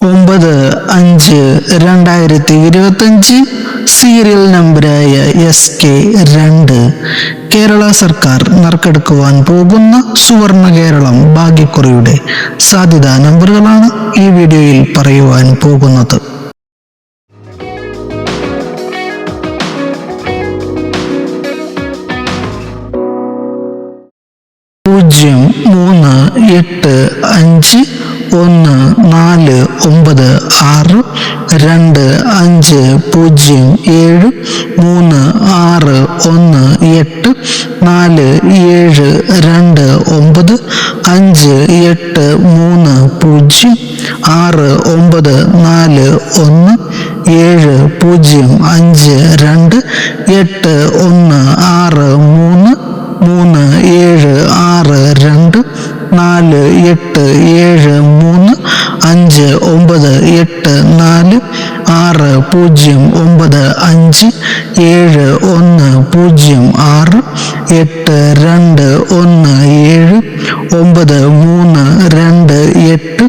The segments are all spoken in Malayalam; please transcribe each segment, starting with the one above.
ഒമ്പത് അഞ്ച് രണ്ടായിരത്തി ഇരുപത്തഞ്ച് സീരിയൽ നമ്പരായ എസ് കെ രണ്ട്. കേരള സർക്കാർ നറുക്കെടുക്കുവാൻ പോകുന്ന സുവർണ കേരളം ഭാഗ്യക്കുറിയുടെ സാധ്യതാ നമ്പറുകളാണ് ഈ വീഡിയോയിൽ പറയുവാൻ പോകുന്നത്. പൂജ്യം മൂന്ന് എട്ട് അഞ്ച് ഒന്ന് നാല് ഒമ്പത് ആറ് രണ്ട് അഞ്ച് പൂജ്യം ഏഴ് മൂന്ന് ആറ് ഒന്ന് എട്ട് നാല് ഏഴ് രണ്ട് ഒമ്പത് അഞ്ച് എട്ട് മൂന്ന് പൂജ്യം ആറ് ഒമ്പത് നാല് ഒന്ന് ഏഴ് പൂജ്യം അഞ്ച് രണ്ട് എട്ട് ഒന്ന് ആറ് എട്ട് ഏഴ് മൂന്ന് അഞ്ച് ഒമ്പത് എട്ട് നാല് ആറ് പൂജ്യം ഒമ്പത് അഞ്ച് ഏഴ് ഒന്ന് പൂജ്യം ആറ് എട്ട് രണ്ട് ഒന്ന് ഏഴ് ഒമ്പത് മൂന്ന് രണ്ട് എട്ട്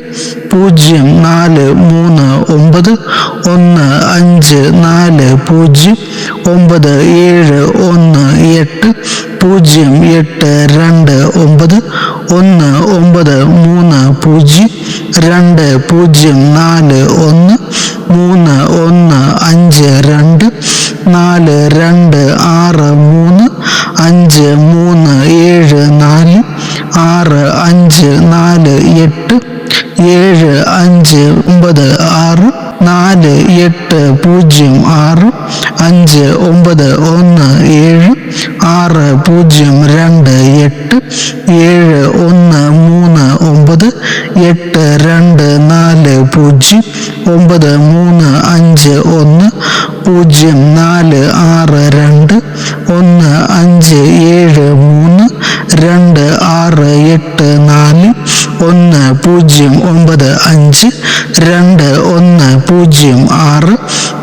പൂജ്യം നാല് മൂന്ന് ഒമ്പത് ഒന്ന് അഞ്ച് നാല് പൂജ്യം ഒമ്പത് ഏഴ് ഒന്ന് എട്ട് പൂജ്യം എട്ട് രണ്ട് ഒമ്പത് ഒന്ന് ഒമ്പത് മൂന്ന് പൂജ്യം രണ്ട് പൂജ്യം നാല് ഒന്ന് മൂന്ന് ഒന്ന് അഞ്ച് രണ്ട് നാല് രണ്ട് ആറ് മൂന്ന് അഞ്ച് മൂന്ന് ഏഴ് നാല് ആറ് അഞ്ച് നാല് എട്ട് ഏഴ് അഞ്ച് ഒമ്പത് ആറ് നാല് എട്ട് പൂജ്യം ആറ് അഞ്ച് ഒമ്പത് ഒന്ന് ഏഴ് ആറ് പൂജ്യം രണ്ട് എട്ട് ഏഴ് ഒന്ന് മൂന്ന് ഒമ്പത് എട്ട് രണ്ട് നാല് പൂജ്യം ഒമ്പത് മൂന്ന് അഞ്ച് ഒന്ന് പൂജ്യം നാല് ആറ് രണ്ട് ഒന്ന് അഞ്ച് ഏഴ് മൂന്ന് രണ്ട് ആറ് എട്ട് നാല് ഒന്ന് പൂജ്യം ഒമ്പത് അഞ്ച് രണ്ട് ഒന്ന് പൂജ്യം ആറ്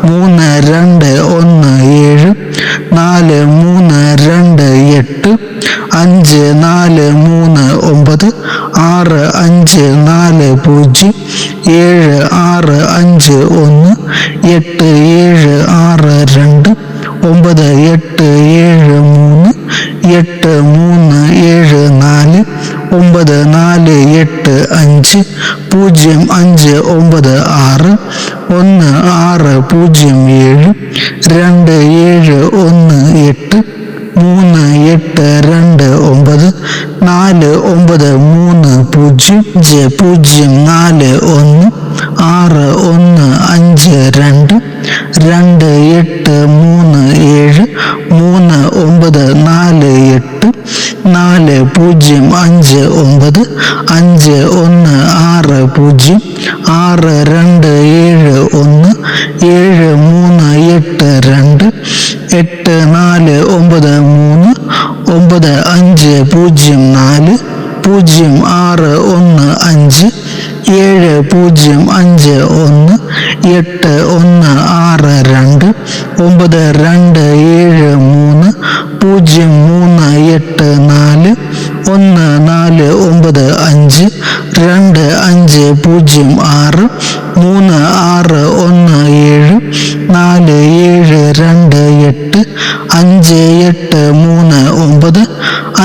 മൂന്ന് രണ്ട് ഒന്ന് ഏഴ് നാല് മൂന്ന് രണ്ട് എട്ട് അഞ്ച് നാല് മൂന്ന് ഒമ്പത് ആറ് അഞ്ച് നാല് പൂജ്യം ഏഴ് ആറ് അഞ്ച് ഒന്ന് എട്ട് ഏഴ് ആറ് രണ്ട് ഒമ്പത് എട്ട് ഏഴ് മൂന്ന് എട്ട് മൂന്ന് ഏഴ് നാല് ഒമ്പത് നാല് എട്ട് അഞ്ച് പൂജ്യം അഞ്ച് ഒമ്പത് ആറ് ഒന്ന് ആറ് പൂജ്യം ഏഴ് രണ്ട് ഏഴ് ഒന്ന് എട്ട് മൂന്ന് എട്ട് രണ്ട് ഒമ്പത് നാല് ഒമ്പത് മൂന്ന് പൂജ്യം പൂജ്യം നാല് ഒന്ന് പൂജ്യം അഞ്ച് ഒമ്പത് അഞ്ച് ഒന്ന് ആറ് പൂജ്യം ആറ് രണ്ട് ഏഴ് ഒന്ന് ഏഴ് മൂന്ന് എട്ട് രണ്ട് എട്ട് നാല് ഒമ്പത് മൂന്ന് ഒമ്പത് അഞ്ച് പൂജ്യം നാല് പൂജ്യം ആറ് ഒന്ന് അഞ്ച് ഏഴ് പൂജ്യം അഞ്ച് ഒന്ന് എട്ട് ഒന്ന് ആറ് രണ്ട് ഒമ്പത് രണ്ട് ഏഴ് മൂന്ന് പൂജ്യം മൂന്ന് എട്ട് നാല് ഒന്ന് നാല് ഒമ്പത് അഞ്ച് രണ്ട് അഞ്ച് പൂജ്യം ആറ് മൂന്ന് ആറ് ഒന്ന് ഏഴ് നാല് ഏഴ് രണ്ട് എട്ട് അഞ്ച് എട്ട് മൂന്ന് ഒമ്പത്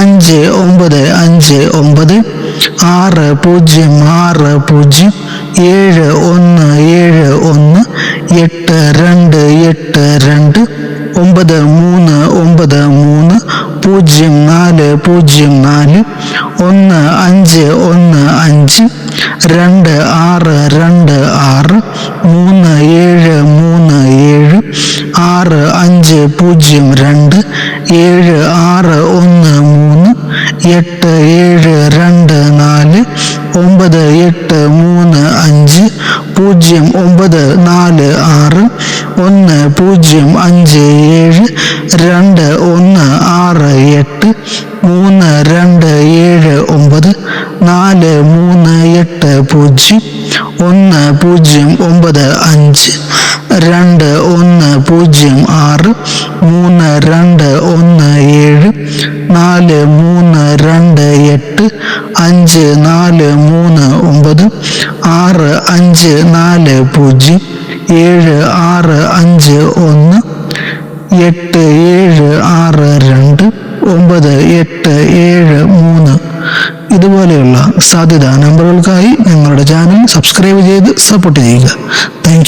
അഞ്ച് ഒമ്പത് അഞ്ച് ഒമ്പത് ആറ് പൂജ്യം ആറ് പൂജ്യം ഏഴ് ഒന്ന് ഏഴ് ഒന്ന് എട്ട് രണ്ട് എട്ട് രണ്ട് ഒമ്പത് മൂന്ന് പൂജ്യം നാല് പൂജ്യം നാല് ഒന്ന് അഞ്ച് ഒന്ന് അഞ്ച് രണ്ട് ആറ് രണ്ട് ആറ് മൂന്ന് ഏഴ് മൂന്ന് ഏഴ് ആറ് അഞ്ച് പൂജ്യം രണ്ട് ഏഴ് ആറ് ഒന്ന് മൂന്ന് എട്ട് ഏഴ് രണ്ട് നാല് ഒമ്പത് എട്ട് മൂന്ന് അഞ്ച് പൂജ്യം ഒമ്പത് നാല് ആറ് ഒന്ന് പൂജ്യം അഞ്ച് ഏഴ് രണ്ട് ഒന്ന് ആറ് എട്ട് മൂന്ന് രണ്ട് ഏഴ് ഒമ്പത് നാല് മൂന്ന് എട്ട് പൂജ്യം ഒന്ന് പൂജ്യം ഒമ്പത് അഞ്ച് രണ്ട് ഒന്ന് പൂജ്യം ആറ് മൂന്ന് രണ്ട് ഒന്ന് ഏഴ് നാല് മൂന്ന് രണ്ട് എട്ട് അഞ്ച് നാല് മൂന്ന് ഒമ്പത് ആറ് അഞ്ച് നാല് പൂജ്യം ഏഴ് ആറ് അഞ്ച് ഒന്ന് എട്ട് ഏഴ് ആറ് രണ്ട് ഒമ്പത് എട്ട് ഏഴ് മൂന്ന്. ഇതുപോലെയുള്ള സാധ്യത നമ്പറുകൾക്കായി ഞങ്ങളുടെ ചാനൽ സബ്സ്ക്രൈബ് ചെയ്ത് സപ്പോർട്ട് ചെയ്യുക. താങ്ക്